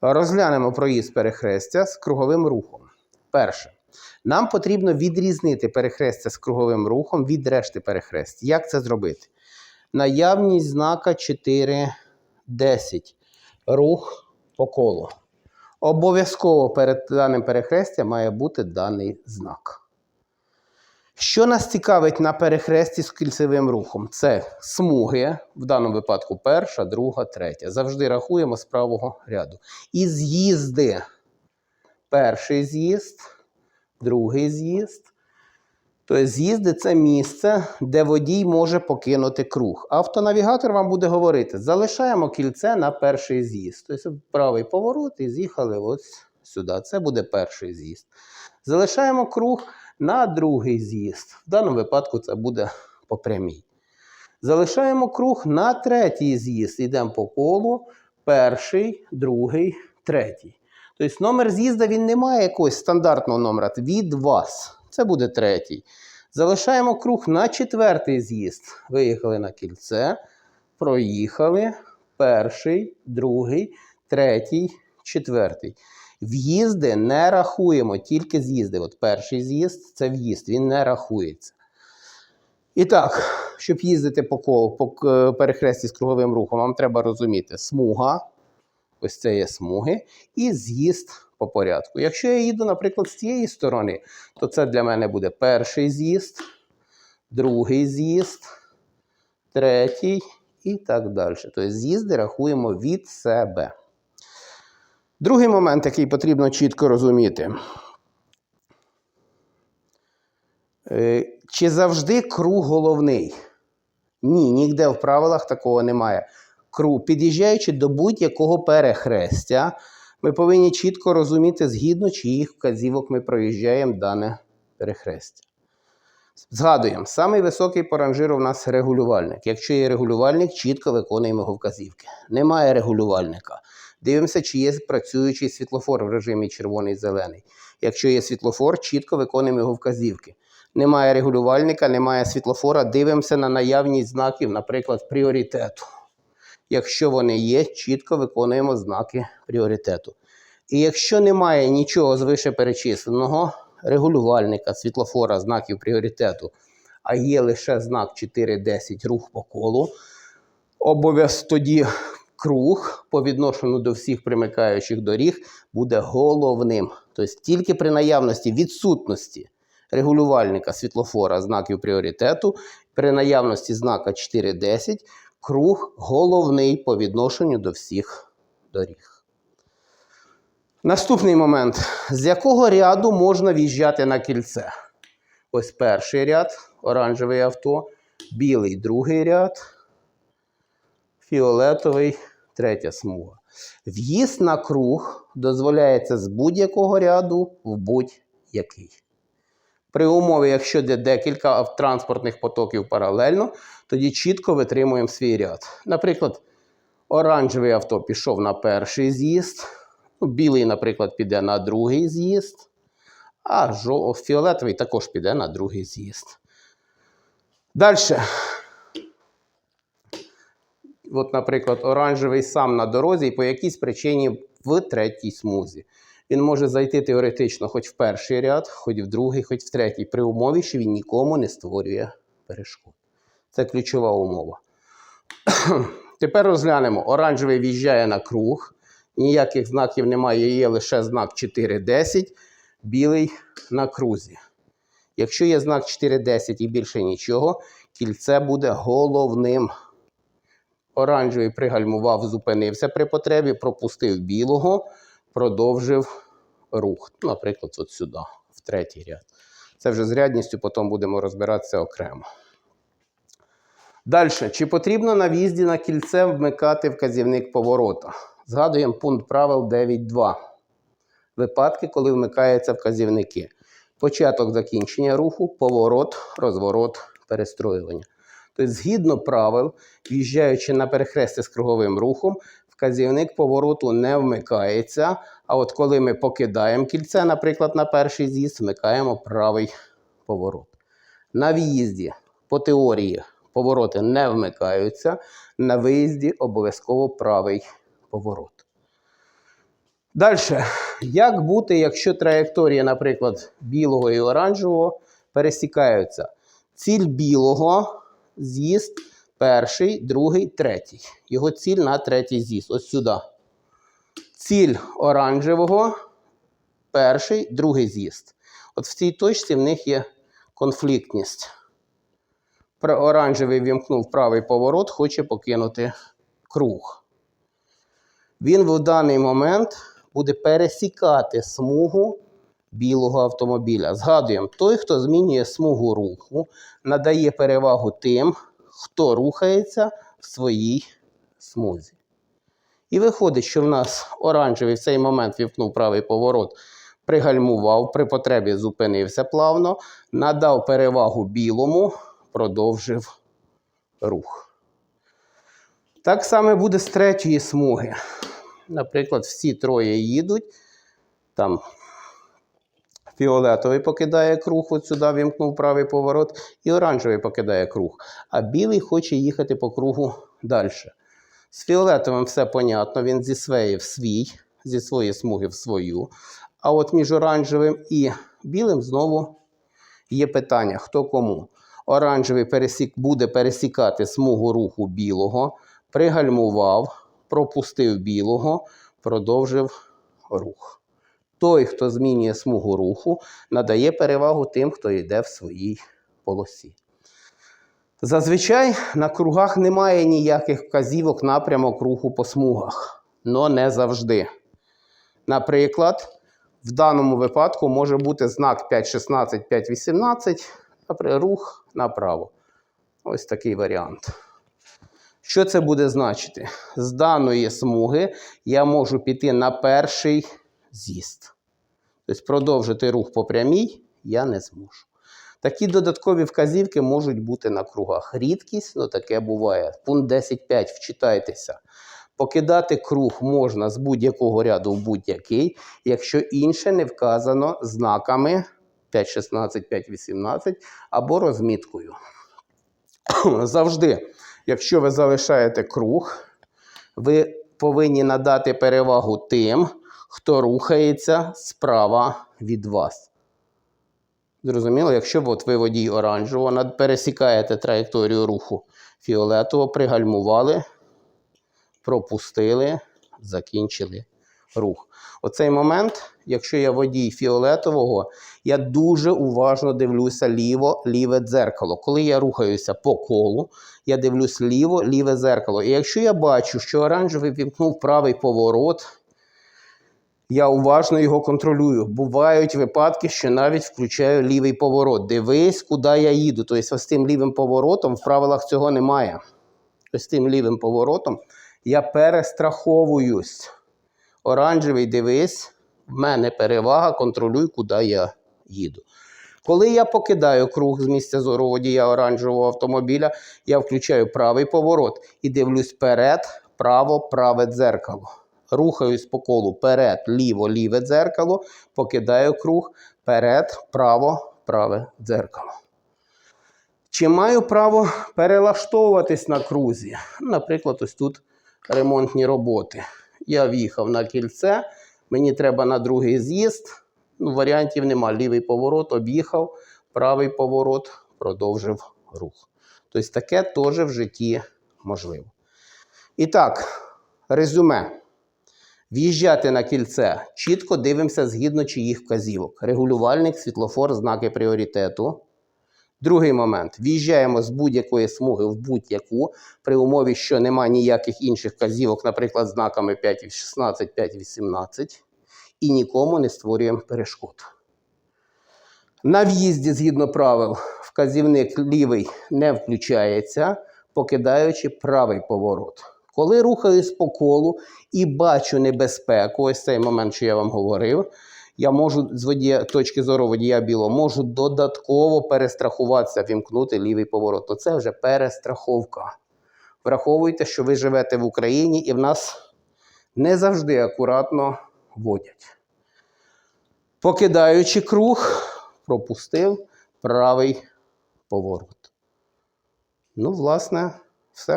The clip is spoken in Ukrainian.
Розглянемо проїзд перехрестя з круговим рухом. Перше. Нам потрібно відрізнити перехрестя з круговим рухом від решти перехрест. Як це зробити? Наявність знака 4.10. Рух по колу. Обов'язково перед даним перехрестям має бути даний знак. Що нас цікавить на перехресті з кільцевим рухом? Це смуги, в даному випадку перша, друга, третя. Завжди рахуємо з правого ряду. І з'їзди. Перший з'їзд, другий з'їзд. Тобто з'їзди це місце, де водій може покинути круг. Автонавігатор вам буде говорити: залишаємо кільце на перший з'їзд. Тобто правий поворот і з'їхали ось сюди. Це буде перший з'їзд. Залишаємо круг на другий з'їзд. В даному випадку це буде по прямій. Залишаємо круг на третій з'їзд. Йдемо по колу. Перший, другий, третій. Тобто номер з'їзда він не має якогось стандартного номера від вас. Це буде третій. Залишаємо круг на четвертий з'їзд. Виїхали на кільце, проїхали. Перший, другий, третій, четвертий. В'їзди не рахуємо, тільки з'їзди. От перший з'їзд це в'їзд, він не рахується. І так, щоб їздити по колу, по перехресті з круговим рухом, вам треба розуміти смуга, ось це є смуги, і з'їзд по порядку. Якщо я їду, наприклад, з цієї сторони, то це для мене буде перший з'їзд, другий з'їзд, третій і так далі. Тобто з'їзди рахуємо від себе. Другий момент, який потрібно чітко розуміти. Е, Чи завжди круг головний? Ні, ніде в правилах такого немає. Круг, під'їжджаючи до будь-якого перехрестя, ми повинні чітко розуміти, згідно чиїх вказівок ми проїжджаємо дане перехрестя. Згадуємо, самий високий по ранжиру в нас регулювальник. Якщо є регулювальник, чітко виконуємо його вказівки. Немає регулювальника. Дивимося, чи є працюючий світлофор в режимі червоний-зелений. Якщо є світлофор, чітко виконуємо його вказівки. Немає регулювальника, немає світлофора, дивимося на наявність знаків, наприклад, пріоритету. Якщо вони є, чітко виконуємо знаки пріоритету. І якщо немає нічого з вище перечисленого, регулювальника, світлофора, знаків пріоритету, а є лише знак 4.10 рух по колу, обов'язково тоді круг по відношенню до всіх примикаючих доріг буде головним. Тобто тільки при наявності відсутності регулювальника світлофора знаків пріоритету, при наявності знака 4.10 круг головний по відношенню до всіх доріг. Наступний момент. З якого ряду можна в'їжджати на кільце? Ось перший ряд, оранжевий авто, білий другий ряд, фіолетовий третя смуга. В'їзд на круг дозволяється з будь-якого ряду в будь-який. При умові, якщо йде декілька транспортних потоків паралельно, тоді чітко витримуємо свій ряд. Наприклад, оранжевий авто пішов на перший з'їзд, ну, білий, наприклад, піде на другий з'їзд, а фіолетовий також піде на другий з'їзд. Далі. От, наприклад, оранжевий сам на дорозі і по якійсь причині в третій смузі. Він може зайти теоретично хоч в перший ряд, хоч в другий, хоч в третій, при умові, що він нікому не створює перешкод. Це ключова умова. Тепер розглянемо: оранжевий в'їжджає на круг, ніяких знаків немає, є лише знак 4.10, білий на крузі. Якщо є знак 4.10 і більше нічого, кільце буде головним. Оранжевий пригальмував, зупинився при потребі, пропустив білого, продовжив рух. Наприклад, от сюди, в третій ряд. Це вже з рядністю, потім будемо розбиратися окремо. Далі. Чи потрібно на в'їзді на кільце вмикати вказівник поворота? Згадуємо пункт правил 9.2. Випадки, коли вмикаються вказівники. Початок закінчення руху, поворот, розворот, перестроювання. Тобто, згідно правил, в'їжджаючи на перехрестя з круговим рухом, вказівник повороту не вмикається. А от коли ми покидаємо кільце, наприклад, на перший з'їзд, вмикаємо правий поворот. На в'їзді по теорії повороти не вмикаються, на виїзді обов'язково правий поворот. Далі. Як бути, якщо траєкторія, наприклад, білого і оранжевого пересікаються? Ціль білого з'їзд перший, другий, третій. Його ціль на третій з'їзд. Ось сюди. Ціль оранжевого перший, другий з'їзд. От в цій точці в них є конфліктність. Оранжевий вімкнув правий поворот, хоче покинути круг. Він в даний момент буде пересікати смугу білого автомобіля. Згадуємо, той, хто змінює смугу руху, надає перевагу тим, хто рухається в своїй смузі. І виходить, що в нас оранжевий в цей момент вімкнув правий поворот, пригальмував, при потребі зупинився плавно, надав перевагу білому, продовжив рух. Так само буде з третьої смуги. Наприклад, всі троє їдуть, там фіолетовий покидає круг, от сюди вімкнув правий поворот, і оранжевий покидає круг. А білий хоче їхати по кругу далі. З фіолетовим все понятно, він зі своєї в свій, зі своєї смуги в свою. А от між оранжевим і білим знову є питання, хто кому. Оранжевий пересік, буде пересікати смугу руху білого, пригальмував, пропустив білого, продовжив рух. Той, хто змінює смугу руху, надає перевагу тим, хто йде в своїй полосі. Зазвичай на кругах немає ніяких вказівок напрямок руху по смугах, але не завжди. Наприклад, в даному випадку може бути знак 5.16, 5.18, наприклад, рух направо. Ось такий варіант. Що це буде значити? З даної смуги я можу піти на перший з'їзд. Тобто продовжити рух по прямій я не зможу. Такі додаткові вказівки можуть бути на кругах. Рідкість, ну таке буває. Пункт 10.5, вчитайтеся. Покидати круг можна з будь-якого ряду в будь-який, якщо інше не вказано знаками 5.16, 5.18 або розміткою. Завжди, якщо ви залишаєте круг, ви повинні надати перевагу тим, хто рухається справа від вас. Зрозуміло, якщо от ви водій оранжевого, пересікаєте траєкторію руху фіолетового, пригальмували, пропустили, закінчили рух. Оцей момент, якщо я водій фіолетового, я дуже уважно дивлюся ліво, ліве дзеркало. Коли я рухаюся по колу, я дивлюсь ліво, ліве дзеркало. І якщо я бачу, що оранжевий вімкнув правий поворот, я уважно його контролюю. Бувають випадки, що навіть включаю лівий поворот. Дивись, куди я їду. Тобто, ось тим лівим поворотом в правилах цього немає. Ось тим лівим поворотом я перестраховуюсь. Оранжевий, дивись, в мене перевага, контролюй, куди я їду. Коли я покидаю круг з місця зору водія оранжевого автомобіля, я включаю правий поворот і дивлюсь вперед, право, праве дзеркало. Рухаюсь по колу перед, ліво, ліве дзеркало, покидаю круг, перед, право, праве дзеркало. Чи маю право перелаштовуватись на крузі? Наприклад, ось тут ремонтні роботи. Я в'їхав на кільце, мені треба на другий з'їзд. Ну, варіантів нема. Лівий поворот об'їхав, правий поворот продовжив рух. Тобто таке теж в житті можливо. І так, резюме. В'їжджати на кільце чітко дивимося згідно чиїх вказівок. Регулювальник, світлофор, знаки пріоритету. Другий момент. В'їжджаємо з будь-якої смуги в будь-яку, при умові, що немає ніяких інших вказівок, наприклад, знаками 5.16, 5.18, і нікому не створюємо перешкод. На в'їзді, згідно правил, вказівник лівий не включається, покидаючи правий поворот. Коли рухаюсь по колу і бачу небезпеку, ось цей момент, що я вам говорив, я можу з водія, точки зору водія білого, можу додатково перестрахуватися, вімкнути лівий поворот. То це вже перестраховка. Враховуйте, що ви живете в Україні і в нас не завжди акуратно водять. Покидаючи круг, пропустив правий поворот. Ну, власне, все